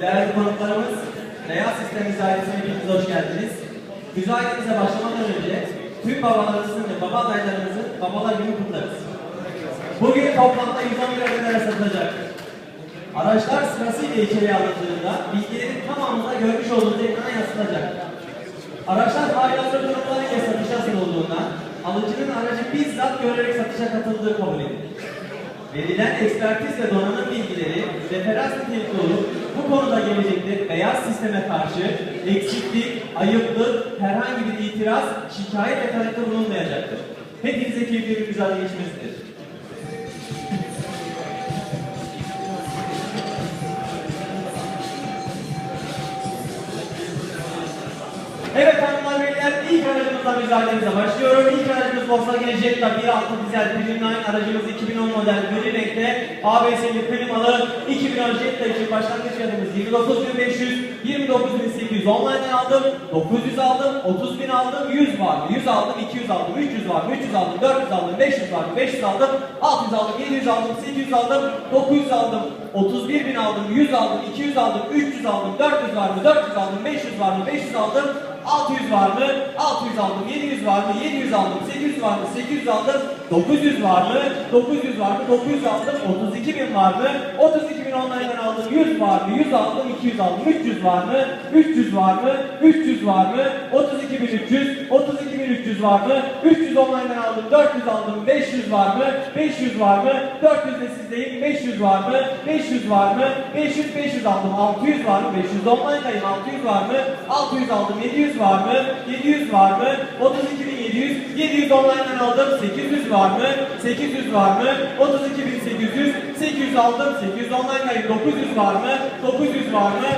değerli konuklarımız, Beyaz Sistem Müzayedesi'ne hepiniz hoş geldiniz. Müzayedemize başlamadan önce tüm babalarımızın ve baba adaylarımızın babalar günü kutlarız. Bugün toplamda 110 lira ödemeye satılacak. Araçlar sırasıyla içeriye alındığında bilgilerin tamamında görmüş olduğunuz ekrana yansıtılacak. Araçlar hali durumlarıyla satışa sunulduğundan alıcının aracı bizzat görerek satışa katıldığı kabul edilir. Verilen ekspertiz ve donanım bilgileri referans nitelikli olup bu konuda gelecekte beyaz sisteme karşı eksiklik, ayıplık, herhangi bir itiraz, şikayet ve talepte bulunmayacaktır. Hepinize keyifli bir mücadele geçmesidir. Evet hanımlar beyler ilk aracımızla mücadelemize başlıyorum. İlk aracımız Volkswagen Jetta 1.6 dizel Premium aracımız 2010 model gri renkte ABS'li klimalı 2010 Jetta için başlangıç fiyatımız 29.500 29.800 online'den aldım 900 aldım 30.000 aldım 100 var 100 aldım 200 aldım 300 var 300 aldım 400 aldım 500 var 500 aldım 600 aldım 700 aldım 800 aldım 900 aldım 31.000 aldım 100 aldım 200 aldım 300 aldım 400 var mı 400 aldım 500 var mı 500 aldım 600 var mı? 600 aldım. 700 var mı? 700 aldım. 800 var mı? 800 aldım. 900 var mı? 900 var mı? 900 aldım. 32 bin var mı? 32 bin onlardan aldım. 100 var mı? 100 aldım. 200 aldım. 300 var mı? 300 var mı? 300 var mı? 32 bin 300. 32 bin 300 var mı? 300 onlardan aldım. 400 aldım. 500 var mı? 500 var mı? 400 de sizdeyim. 500 var mı? 500 var mı? 500 500 aldım. 600 var mı? 500 online'dayım. 600 var mı? 600 aldım. 700 var mı? 700 var mı? 32.700 700 online'dan aldım. 800 var mı? 800 var mı? 32.800 800 aldım. 800 online'dayım. 900 var mı? 900 var mı?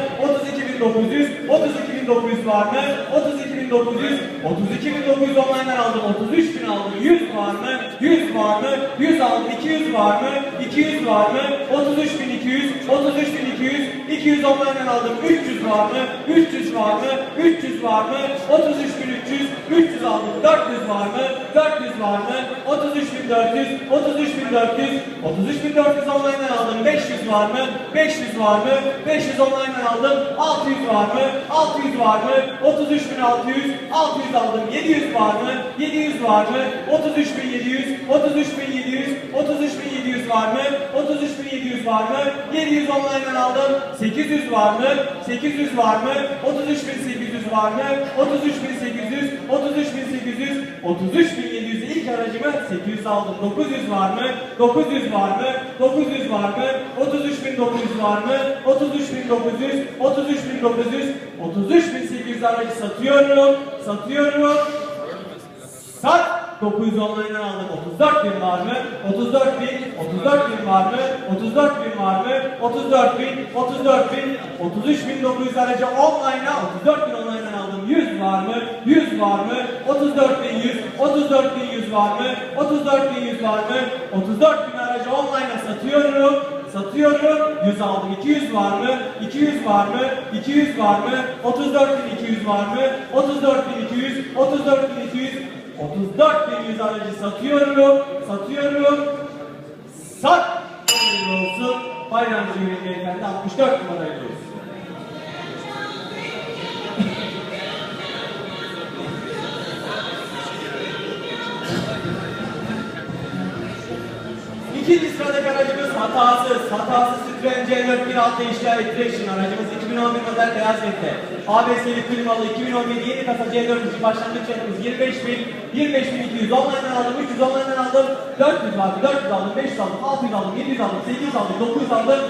32.900 32.900 var mı? 32.900 32.900 online'dan aldım. 33.000 aldım. 100 var mı? 100 var mı? 100 aldım. 200 var mı? 200 var mı? 33.200 33.200 200 online'dan aldım. 300 var mı? 300 var mı? 300 var mı? 33.300 300 aldım. 400 var mı? 400 var mı? 33.400 33.400 33.400 online'dan aldım. 500 var mı? 500 var mı? 500 online'dan aldım. 600 var mı? 600 var mı? 33.600 600 aldım. 700 var mı? 700 var mı? 33.700 33.700 33.700 var mı? 33.700 var mı? 700 online'dan aldım. 800 var mı? 800 var mı? 33.800 var mı? 33.800 33.800 33.700 ilk aracımı 800 aldım. 900 var mı? 900 var mı? 900 var mı? 33.900 var mı? 33.900 33.900 33.800 aracı satıyorum. Satıyorum. Sat! 900 online'dan aldım. 34 bin var mı? 34 bin, 34 bin var mı? 34 bin var mı? 34 bin, 34 bin, 33 bin 900 aracı online'a 34 bin online'dan aldım. 100 var mı? 100 var mı? 34 bin 100, 34 bin 100 var mı? 34 bin 100 var mı? 34 bin aracı online'a satıyorum. Satıyorum. 100 aldım. 200 var mı? 200 var mı? 200 var mı? 34 bin 200 var mı? 34 bin 200, 34 bin 200, 34 bin 100 aracı satıyorum. Satıyorum. Sat. Olsun. Bayramcı Beyefendi 64 numarayla olsun. İkinci sıradaki aracımız hatasız, hatasız Citroen C4 1.6 işgal Traction aracımız 2011 model beyaz renkte. ABS'li klimalı 2017 yeni kasa C4 için başlangıç fiyatımız 25 bin, 25 bin 200 online'dan aldım, 300 online'dan aldım, 400 vardı, 400 aldım, 500 aldım, 600 aldım, 700 aldım, 800 aldım, 900 aldım,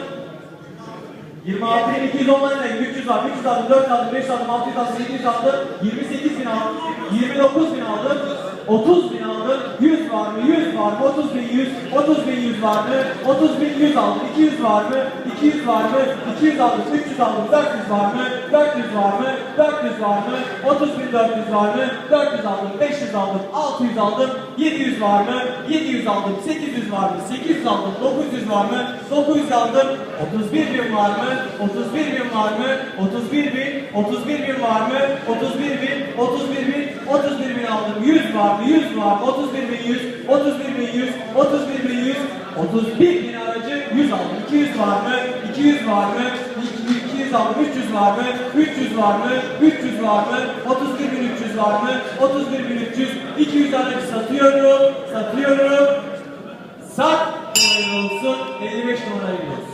26 bin 200 online'dan 300 var, 300 aldım, 400 aldım, 500 aldım, 600 aldım, 700 aldım, 28 bin aldım, 29 bin aldım, 30 bin aldım, 100 var mı, 100 var mı, 30 bin 100, 30 bin 100 var mı, 30 bin 100 aldım, 200 var mı, 200 var mı, 200 aldım, 300 aldım, 400 var mı, 400 var mı, 400 var mı, 30 bin 400 var mı, 400 aldım, 500 aldım, 600 aldım, 700 var mı, 700 aldım, 800 var mı, 800 aldım, 900 var mı, 900 aldım, 31 bin var mı, 31 bin var mı, 31 bin, 31 bin var mı, 31 bin, 31 bin, 31 bin aldım, 100 var mı, 100 var mı, 31 bin 100, 31 bin 100, 31 bin 100, 31 bin aracı 100 aldım, 200 var mı, 200 var mı, 200 200 aldım. 300 var mı? 300 var mı? 300 var mı? 31.300 var mı? 31.300. 200 aracı satıyorum. Satıyorum. Sat. Olsun. 55 numara gidiyoruz.